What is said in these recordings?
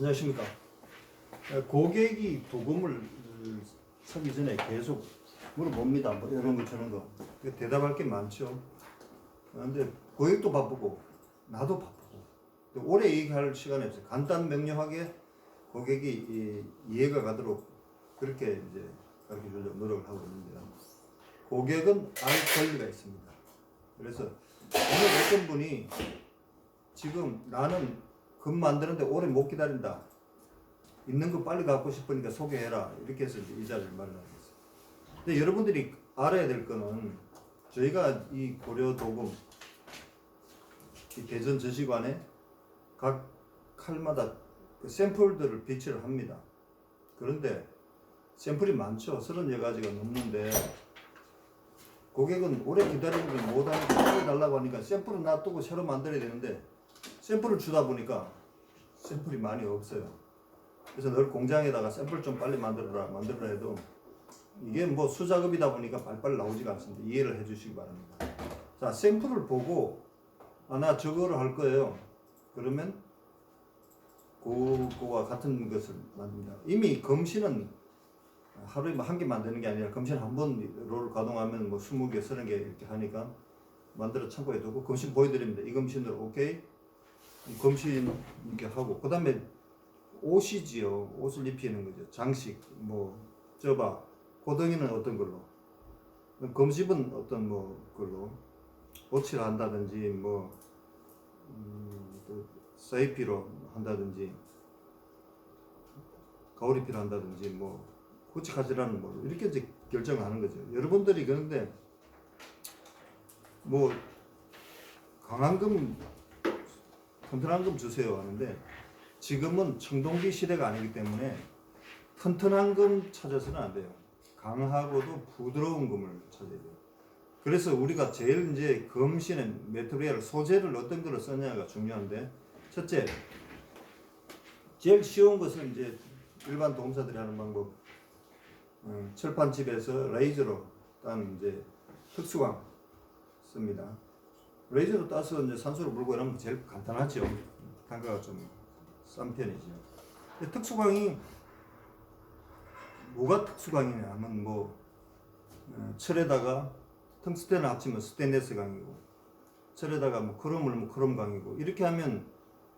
안녕하십니까. 고객이 도금을 사기 전에 계속 물어봅니다. 뭐 이런 거 저런 거. 그 대답할 게 많죠. 그런데 고객도 바쁘고 나도 바쁘고 또 오래 얘기할 시간이 없어요. 간단 명료하게 고객이 이- 이해가 가도록 그렇게 이제 가르쳐 주려고 노력을 하고 있는데요. 고객은 알 권리가 있습니다. 그래서 오늘 어떤 분이 지금 나는 금 만드는데 오래 못 기다린다. 있는 거 빨리 갖고 싶으니까 소개해라. 이렇게 해서 이제 이 자리를 마련하고 있어요. 근데 여러분들이 알아야 될 거는 저희가 이 고려 도금 이 대전 전시관에 각 칼마다 그 샘플들을 비치를 합니다. 그런데 샘플이 많죠. 30여 가지가 넘는데 고객은 오래 기다리는 걸 못하니까 달라고 하니까 샘플을 놔두고 새로 만들어야 되는데 샘플을 주다 보니까 샘플이 많이 없어요. 그래서 늘 공장에다가 샘플 좀 빨리 만들어라 만들어라 해도 이게 뭐 수작업이다 보니까 빨리빨리 나오지가 않습니다. 이해를 해주시기 바랍니다. 자 샘플을 보고 아 나 저거를 할 거예요. 그러면 그거와 같은 것을 만듭니다. 이미 검신은 하루에 뭐한개 만드는 게 아니라 검신 한 번 롤 가동하면 뭐 20개, 30개 이렇게 하니까 만들어 창고에 두고 검신 보여드립니다. 이 검신으로 오케이. 이 검신 이렇게 하고 그 다음에 옷이지요. 옷을 입히는 거죠. 장식 뭐 저봐 고등이는 어떤 걸로 검십은 어떤 뭐 걸로 오치를 한다든지 뭐 음, 또 사이피로 한다든지 가오리피로 한다든지 뭐 후치카지라는 뭐 이렇게 이제 결정을 하는 거죠. 여러분들이 그런데 뭐 강한 금 튼튼한 금 주세요 하는데 지금은 청동기 시대가 아니기 때문에 튼튼한 금 찾아서는 안 돼요. 강하고도 부드러운 금을 찾아야 돼요. 그래서 우리가 제일 이제 검신은 메테리얼 소재를 어떤 걸로 쓰냐가 중요한데 첫째 제일 쉬운 것은 이제 일반 도금사들이 하는 방법 음, 철판집에서 레이저로 딴 이제 특수광 씁니다. 레이저로 따서 이제 산소를 물고 이러면 제일 간단하죠. 단가가 좀 싼 편이죠. 특수광이 뭐가 특수광이냐 하면 뭐 어, 철에다가 텅스텐을 합치면 스테인레스 강이고 철에다가 뭐 크롬을 뭐 크롬 강이고 이렇게 하면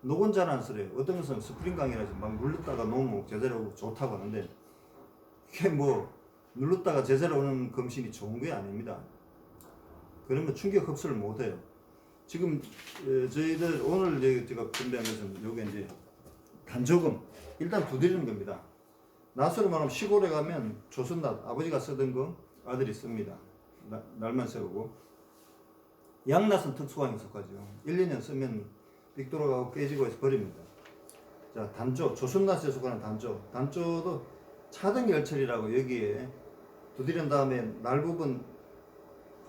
녹은 잘 안 쓰래요. 어떤 것은 스프링 강이라서 막 눌렀다가 놓으면 제대로 좋다고 하는데 이게 뭐 눌렀다가 제대로 오는 검신이 좋은 게 아닙니다. 그러면 충격 흡수를 못 해요. 지금 어, 저희들 오늘 제가 준비한 것은 요게 이제 단조금 일단 두드리는 겁니다. 낫으로 말하면 시골에 가면 조선낫 아버지가 쓰던 거 아들이 씁니다. 나- 날만 세우고 양낫은 특수광에 속하죠. 1, 2년 쓰면 삑 돌아가고 깨지고 해서 버립니다. 자 단조 조선낫에 속하는 단조 단조도 차등 열철이라고 여기에 두드린 다음에 날 부분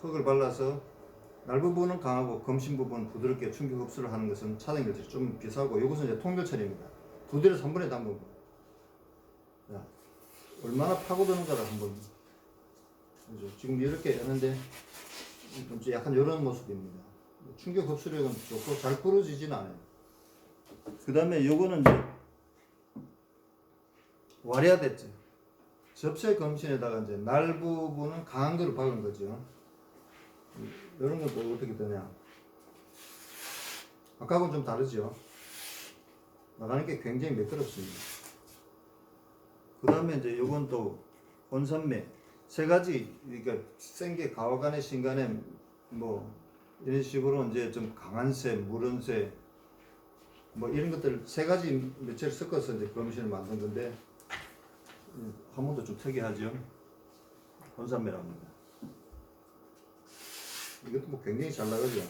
흙을 발라서 날 부분은 강하고 검신 부분 부드럽게 충격 흡수를 하는 것은 차등 열철이 좀 비싸고 이것은 이제 통열철입니다. 두드려서 한 번에 담은 거. 자, 얼마나 파고드는가를 한번? 지금 이렇게 하는데 좀 약간 이런 모습입니다. 충격 흡수력은 좋고 잘 부러지진 않아요. 그 다음에 요거는 이제 와리아 됐죠. 접세 검신에다가 이제 날 부분은 강한 거를 박은 거죠. 이런 것도 어떻게 되냐. 아까하고는 좀 다르죠. 나가는 게 굉장히 매끄럽습니다. 그 다음에 이제 요건 또 혼산매 세 가지 그러니까 생게 가와간에 신간에 뭐 이런 식으로 이제 좀 강한 새, 무른 새, 뭐 이런 것들 세 가지 매체를 섞어서 이제 검신을 만든 건데 음, 한 번도 좀 특이하죠. 혼산매랍니다. 이것도 뭐 굉장히 잘 나가죠.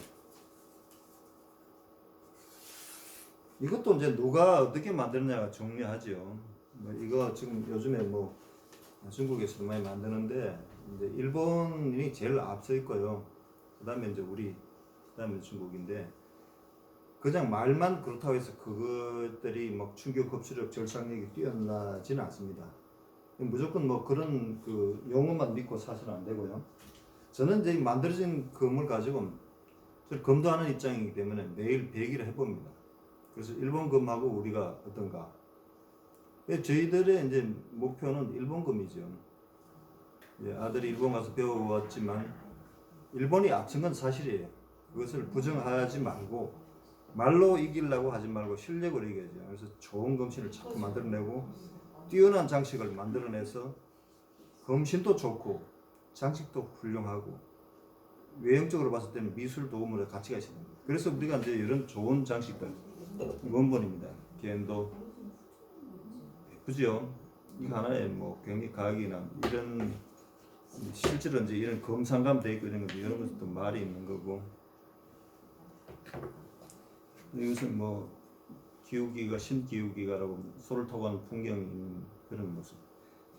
이것도 이제 누가 어떻게 만드느냐가 중요하죠. 뭐 이거 지금 요즘에 뭐 중국에서도 많이 만드는데 이제 일본이 제일 앞서 있고요. 그다음에 이제 우리 그다음에 중국인데 그냥 말만 그렇다고 해서 그것들이 막 충격 흡수력 절상력이 뛰어나지는 않습니다. 무조건 뭐 그런 그 용어만 믿고 사서는 안 되고요. 저는 이제 만들어진 금을 가지고 저 검도하는 입장이기 때문에 매일 배기를 해봅니다. 그래서 일본 금하고 우리가 어떤가 예, 저희들의 이제 목표는 일본 금이죠. 예, 아들이 일본 가서 배워왔지만 일본이 앞선 건 사실이에요. 그것을 부정하지 말고 말로 이기려고 하지 말고 실력으로 이겨야죠. 그래서 좋은 검신을 자꾸 만들어내고 뛰어난 장식을 만들어내서 검신도 좋고 장식도 훌륭하고 외형적으로 봤을 때는 미술 도움으로 가치가 있습니다. 그래서 우리가 이제 이런 좋은 장식들 원본입니다. 겐도 예쁘죠. 이거 하나에 뭐 경기 가격이나 이런 실제로 이제 이런 검상감 돼 있고 이런 거 이런 것도 말이 있는 거고 이것은 뭐 기우기가 신기우기가라고 소를 타고 가는 있는 그런 모습.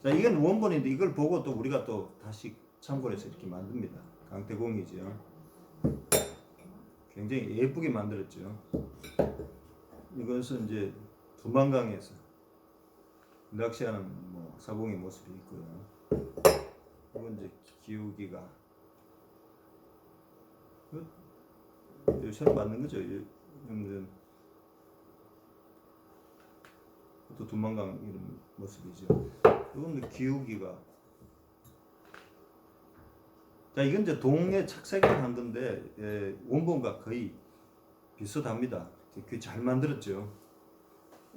자 이건 원본인데 이걸 보고 또 우리가 또 다시 참고를 해서 이렇게 만듭니다. 강태공이죠. 굉장히 예쁘게 만들었죠. 이것은 이제 두만강에서 낚시하는 뭐 사공의 모습이 있고요. 이건 이제 기우기가 그 요새 맞는 거죠. 형들 또 두만강 이런 모습이죠. 이건 기우기가 자 이건 이제 동해 착색을 한 건데 예, 원본과 거의 비슷합니다. 되게 잘 만들었죠.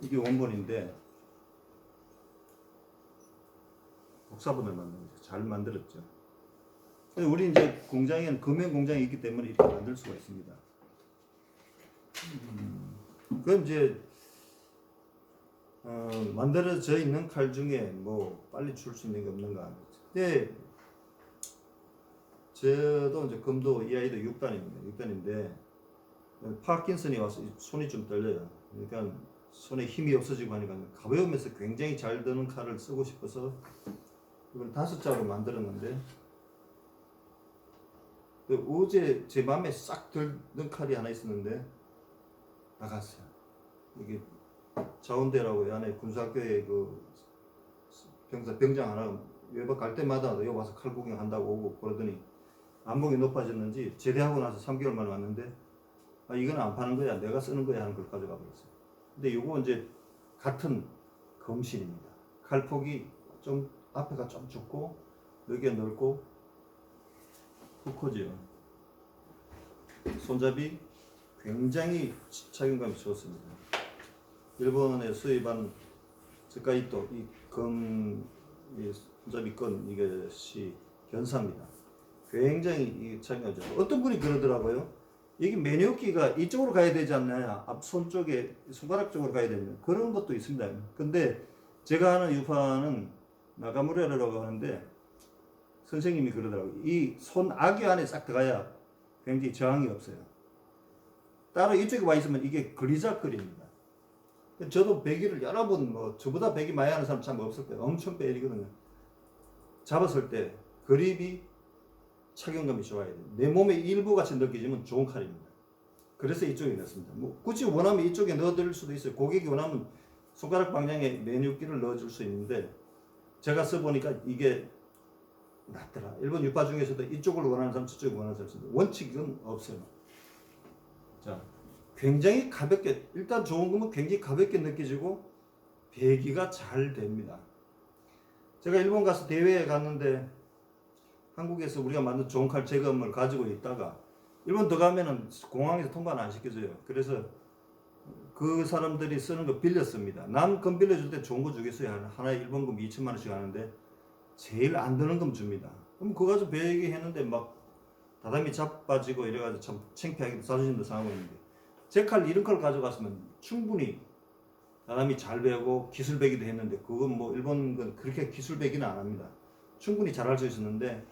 이게 원본인데 복사본을 만든 거죠. 잘 만들었죠. 우리 이제 공장에는 금형 공장이 있기 때문에 이렇게 만들 수가 있습니다. 음, 그럼 이제 어, 만들어져 있는 칼 중에 뭐 빨리 줄 수 있는 게 없는가? 근데 저도 이제 금도 이 아이도 6단입니다. 6단인데 파킨슨이 와서 손이 좀 떨려요. 그러니까 손에 힘이 없어지고 하니까 가벼우면서 굉장히 잘 드는 칼을 쓰고 싶어서 이걸 다섯 자로 만들었는데 그 어제 제 마음에 싹 들던 칼이 하나 있었는데 나갔어요. 이게 자원대라고 안에 군사학교에 그 병사 병장 하나 외박 갈 때마다 여기 와서 칼 구경한다고 오고 그러더니 안목이 높아졌는지 제대하고 나서 3개월 만에 왔는데 아 이건 안 파는 거야 내가 쓰는 거야 하는 걸 가져가 버렸어요. 근데 요거 이제 같은 검신입니다. 칼폭이 좀 앞에가 좀 좁고 여기가 넓고 훅 커지요. 손잡이 굉장히 착용감이 좋습니다. 일본에 수입한 스카이토 이금 손잡이 건 이것이 견사입니다. 굉장히 좋아요. 어떤 분이 그러더라고요. 이게 메뉴기가 이쪽으로 가야 되지 않나요? 앞손 쪽에 손가락 쪽으로 가야 됩니다. 그런 것도 있습니다. 근데 제가 하는 유파는 나가무레라고 하는데 선생님이 그러더라고요. 이 손 아귀 안에 싹 들어가야 굉장히 저항이 없어요. 따로 이쪽에 와 있으면 이게 그리작거립니다. 저도 배기를 여러 번 뭐 저보다 배기 많이 하는 사람 참 없을 거예요. 엄청 배리거든요. 잡았을 때 그립이 착용감이 좋아야 돼요. 내 몸의 일부 같이 느껴지면 좋은 칼입니다. 그래서 이쪽에 넣습니다. 뭐 굳이 원하면 이쪽에 넣어드릴 수도 있어요. 고객이 원하면 손가락 방향에 메뉴기를 넣어줄 수 있는데 제가 써보니까 이게 낫더라. 일본 유파 중에서도 이쪽을 원하는 사람, 저쪽을 원하는 사람 있습니다. 원칙은 없어요. 자, 굉장히 가볍게, 일단 좋은 거면 굉장히 가볍게 느껴지고 배기가 잘 됩니다. 제가 일본 가서 대회에 갔는데 한국에서 우리가 만든 좋은 칼 제금을 가지고 있다가 일본 들어가면은 공항에서 통과는 안 시켜줘요. 그래서 그 사람들이 쓰는 거 빌렸습니다. 남 금 빌려줄 때 좋은 거 주겠어요. 하나에 일본금 2천만 원씩 하는데 제일 안 드는 금 줍니다. 그럼 그거 가지고 배기 했는데 막 다다미 자빠지고 이래가지고 참 창피하게 자존심도 있는데 제 칼 이런 걸 가져갔으면 충분히 다다미 잘 배우고 기술 배기도 했는데 그건 뭐 일본 건 그렇게 기술 배기는 안 합니다. 충분히 잘할 수 있었는데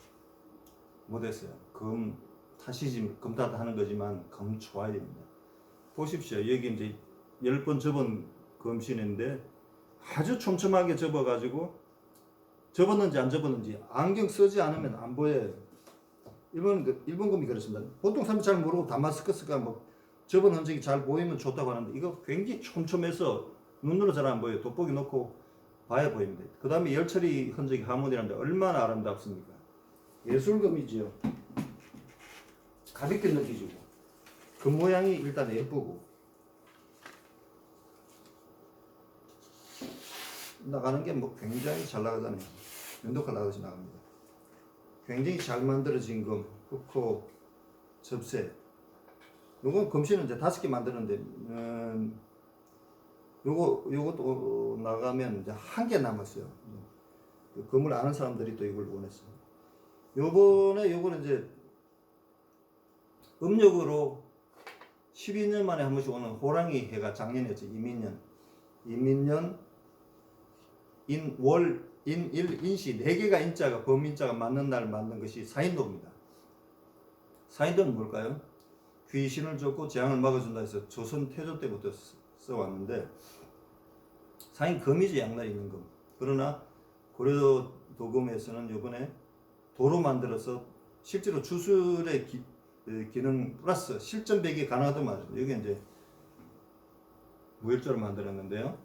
못했어요. 금 타시지 금탓 하는 거지만 금 좋아야 됩니다. 보십시오. 여기 이제 열 번 접은 검신인데 아주 촘촘하게 접어가지고 접었는지 안 접었는지 안경 쓰지 않으면 안 보여요. 일본 그- 일본 금이 그렇습니다. 보통 사람 잘 모르고 다마스커스가 뭐 접은 흔적이 잘 보이면 좋다고 하는데 이거 굉장히 촘촘해서 눈으로 잘 안 보여요. 돋보기 놓고 봐야 보입니다. 그 다음에 열처리 흔적이 하모니라는데 얼마나 아름답습니까? 예술금이지요. 가볍게 느껴지고 그 모양이 일단 예쁘고 나가는 게 뭐 굉장히 잘 나가잖아요. 면도칼 나가듯이 나갑니다. 굉장히 잘 만들어진 금, 흑호, 접세. 요건 금신은 이제 다섯 개 만드는데, 음, 요거, 요것도 나가면 이제 한 개 남았어요. 그 금을 아는 사람들이 또 이걸 원했어요. 요번에 요거는 이제 음력으로 12년 만에 한 번씩 오는 호랑이 해가 작년이었죠. 이민년. 이민년, 인, 월, 인, 일, 인시 네 개가 인자가 범인자가 맞는 날 맞는 것이 사인도입니다. 사인도는 뭘까요? 귀신을 쫓고 재앙을 막아준다 해서 조선 태조 때부터 써- 써왔는데 사인 금이지 양날이 있는 금. 그러나 고려 도금에서는 이번에 도로 만들어서 실제로 주술의 기, 에, 기능 플러스 실전배기 가능하다고 말합니다. 여기 이제 무일조를 만들었는데요.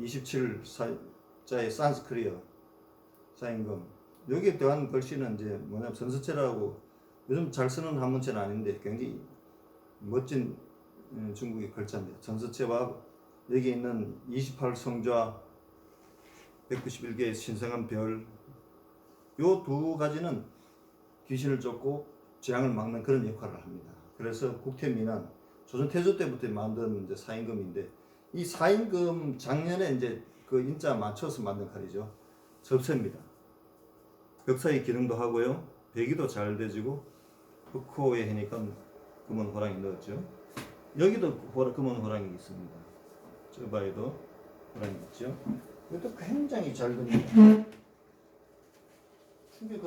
27자의 산스크리어 사인금 여기에 대한 글씨는 이제 뭐냐면 선서체라고 요즘 잘 쓰는 한문체는 아닌데 굉장히 멋진 음, 중국의 글자입니다. 전서체와 여기 있는 28성좌 191개의 신성한 별 요 두 가지는 귀신을 쫓고 재앙을 막는 그런 역할을 합니다. 그래서 국태민안 조선 태조 때부터 만든 이제 사인금인데 이 사인금 작년에 이제 그 인자 맞춰서 만든 칼이죠. 접세입니다. 벽사의 기능도 하고요. 배기도 잘 되지고 흑호에 해니까 금은 호랑이 넣었죠. 여기도 금은 호랑이 있습니다. 저 바에도 호랑이 있죠. 이것도 굉장히 잘 됩니다.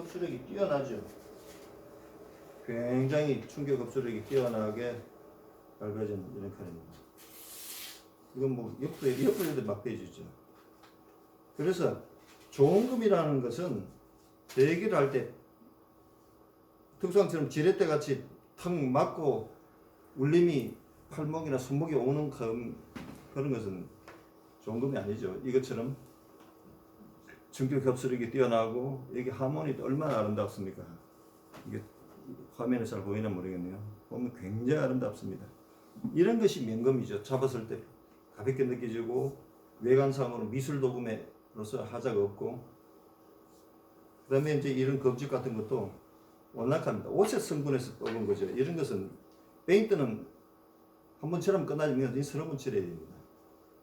흡수력이 뛰어나죠. 굉장히 충격 흡수력이 뛰어나게 밝아진 이런 칼입니다. 이건 뭐 옆에 옆에도 막혀지죠. 그래서 좋은 금이라는 것은 대기를 할 때 특수왕처럼 지렛대 같이 탁 맞고 울림이 팔목이나 손목에 오는 금 그런 것은 좋은 금이 아니죠. 이것처럼 충격 흡수력이 뛰어나고 여기 하모니도 얼마나 아름답습니까? 이게 화면에 잘 보이나 모르겠네요. 보면 굉장히 아름답습니다. 이런 것이 명금이죠. 잡았을 때 가볍게 느껴지고 외관상으로 미술 도금에로서 하자가 없고 그다음에 이제 이런 검집 같은 것도 원락합니다. 옷의 성분에서 뽑은 거죠. 이런 것은 페인트는 한 번처럼 끝나면 이 서너 번 칠해야 됩니다.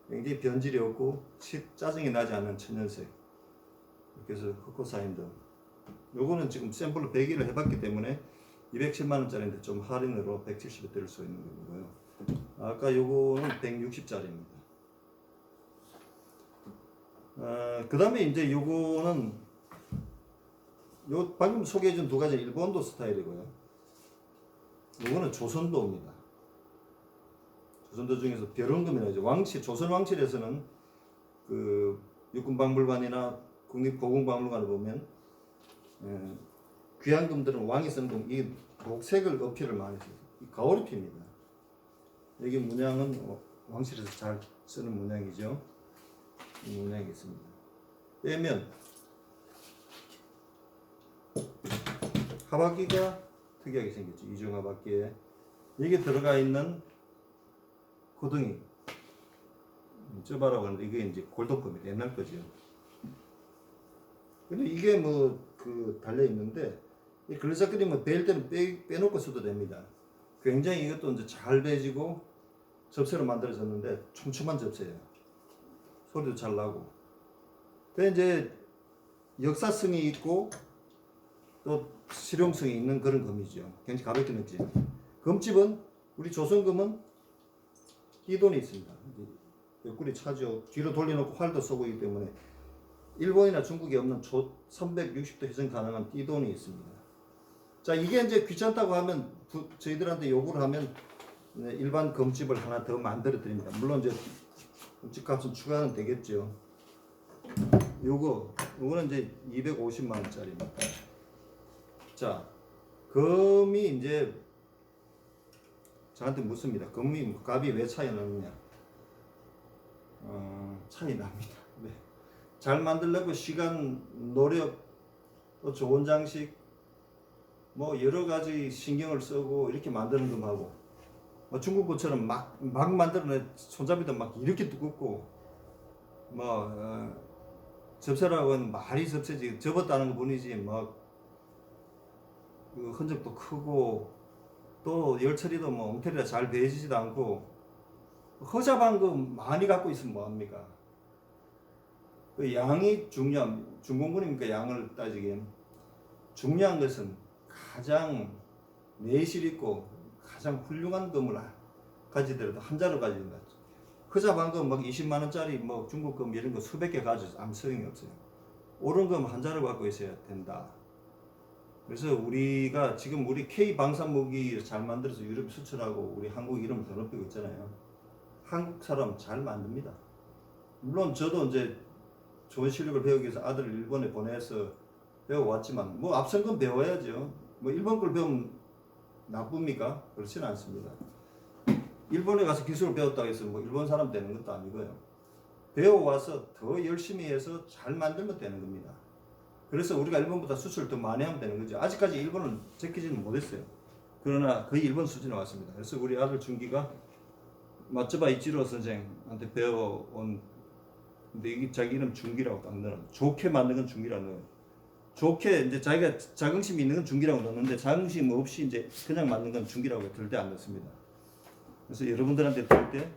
굉장히 변질이 없고 치, 짜증이 나지 않는 천연색. 그래서 흑호사인드. 요거는 지금 샘플로 100일을 해봤기 때문에 210만 원짜리인데 좀 할인으로 170에 드릴 수 있는 거고요. 아까 요거는 160짜리입니다. 어, 그 다음에 이제 요거는 요 방금 소개해준 두 가지 일본도 스타일이고요. 요거는 조선도입니다. 조선도 중에서 벼른금이라고 하죠. 왕실, 조선 왕실에서는 그 육군박물관이나 국립고궁박물관을 보면 에, 귀한 금들은 왕이 쓰는 금, 이 녹색을 어필을 많이 해요. 이 가오리피입니다. 여기 문양은 어, 왕실에서 잘 쓰는 문양이죠. 이 문양이 있습니다. 빼면 하바기가 특이하게 생겼죠. 이중 하바기에 여기 들어가 있는 고등이 쩌바라고 하는데 이게 이제 골동품입니다. 옛날 거죠. 근데 이게 뭐 그 달려 있는데 이 글자그림은 베일 때는 빼, 빼놓고 써도 됩니다. 굉장히 이것도 이제 잘 배지고 접세로 만들어졌는데 촘촘한 접세예요. 소리도 잘 나고. 근데 이제 역사성이 있고 또 실용성이 있는 그런 금이죠. 굉장히 가볍게 느끼지. 금집은 우리 조선금은 띠돈이 있습니다. 옆구리 차죠. 뒤로 돌려놓고 활도 쏘고 있기 때문에 일본이나 중국에 없는 조 360도 회전 가능한 띠돈이 있습니다. 자 이게 이제 귀찮다고 하면 부- 저희들한테 요구를 하면 네, 일반 금집을 하나 더 만들어 드립니다. 물론 이제 금집 값은 추가는 되겠죠. 요거 요거는 이제 250만 원짜리입니다. 자 금이 이제 저한테 묻습니다. 금이 값이 왜 차이 나느냐? 어, 차이 납니다. 네. 잘 만들려고 시간, 노력, 또 좋은 장식, 뭐 여러 가지 신경을 쓰고 이렇게 만드는 금하고 뭐 중국 것처럼 막, 막 만들어내 손잡이도 막 이렇게 두껍고 뭐 어, 접세라고는 말이 접세지 접었다는 것 뿐이지 뭐그 흔적도 크고 또 열처리도 뭐 엉터리라 잘 배지지도 않고 허자방금 많이 갖고 있으면 뭐합니까? 그 양이 중요한 중공군이니까 양을 따지기엔 중요한 것은 가장 내실 있고 가장 훌륭한 금을 가지더라도 한 자루 가져야 된다. 허자방금 막 20만 원짜리 뭐 중국 금 이런 거 수백 개 가져서 아무 소용이 없어요. 옳은 금 한 자루 갖고 있어야 된다. 그래서 우리가 지금 우리 K 방산 무기 잘 만들어서 유럽 수출하고 우리 한국 이름 더 높이고 있잖아요. 한국 사람 잘 만듭니다. 물론 저도 이제 좋은 실력을 배우기 위해서 아들을 일본에 보내서 배워왔지만 뭐 앞선 건 배워야죠. 뭐 일본 걸 배우면 나쁩니까? 그렇지는 않습니다. 일본에 가서 기술을 배웠다고 해서 뭐 일본 사람 되는 것도 아니고요. 배워와서 더 열심히 해서 잘 만들면 되는 겁니다. 그래서 우리가 일본보다 수출을 더 많이 하면 되는 거죠. 아직까지 일본은 제끼지는 못했어요. 그러나 거의 일본 수준에 왔습니다. 그래서 우리 아들 준기가 마츠바 이치로 선생한테 배워온 근데 이게 자기 이름 준기라고 딱 넣어. 좋게 만든 건 준기라고 넣어요. 좋게 이제 자기가 자긍심이 있는 건 준기라고 넣는데 자긍심 없이 이제 그냥 만든 건 준기라고 절대 안 넣습니다. 그래서 여러분들한테 들때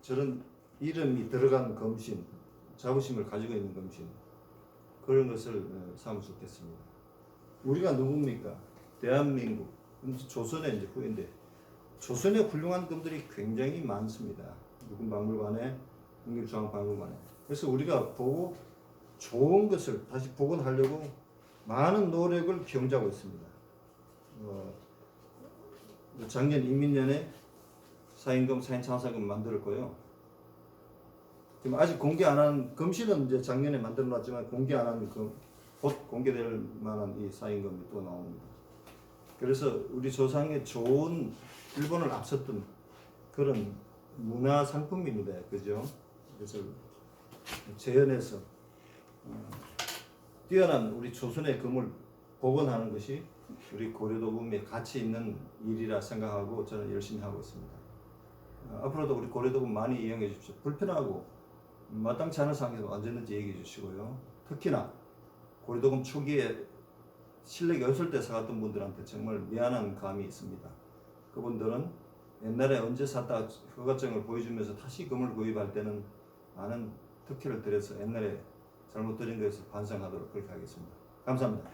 저런 이름이 들어간 검신, 자부심을 가지고 있는 검신 그런 것을 어, 삼을 수 있겠습니다. 우리가 누굽니까? 대한민국 조선의 이제 후인데 조선의 훌륭한 금들이 굉장히 많습니다. 육군박물관에 국립중앙박물관에 그래서 우리가 보고 좋은 것을 다시 복원하려고 많은 노력을 경자하고 있습니다. 어, 작년 이민년에 사인금, 사인창사금 만들었고요. 지금 아직 공개 안 한 금실은 이제 작년에 만들어놨지만 공개 안한그곧 공개될 만한 이 사인금이 또 나옵니다. 그래서 우리 조상의 좋은 일본을 앞섰던 그런 문화 상품입니다. 그죠? 그래서 재현해서 어, 뛰어난 우리 조선의 금을 복원하는 것이 우리 고려도금의 가치 있는 일이라 생각하고 저는 열심히 하고 있습니다. 어, 앞으로도 우리 고려도금 많이 이용해 주십시오. 불편하고 마땅치 않은 상황에서 언제든지 얘기해 주시고요. 특히나 고려도금 초기에 실력이 없을 때 사갔던 분들한테 정말 미안한 감이 있습니다. 그분들은 옛날에 언제 샀다 허가증을 보여주면서 다시 금을 구입할 때는 많은 특혜를 드려서 옛날에 잘못 드린 것에서 반성하도록 그렇게 하겠습니다. 감사합니다.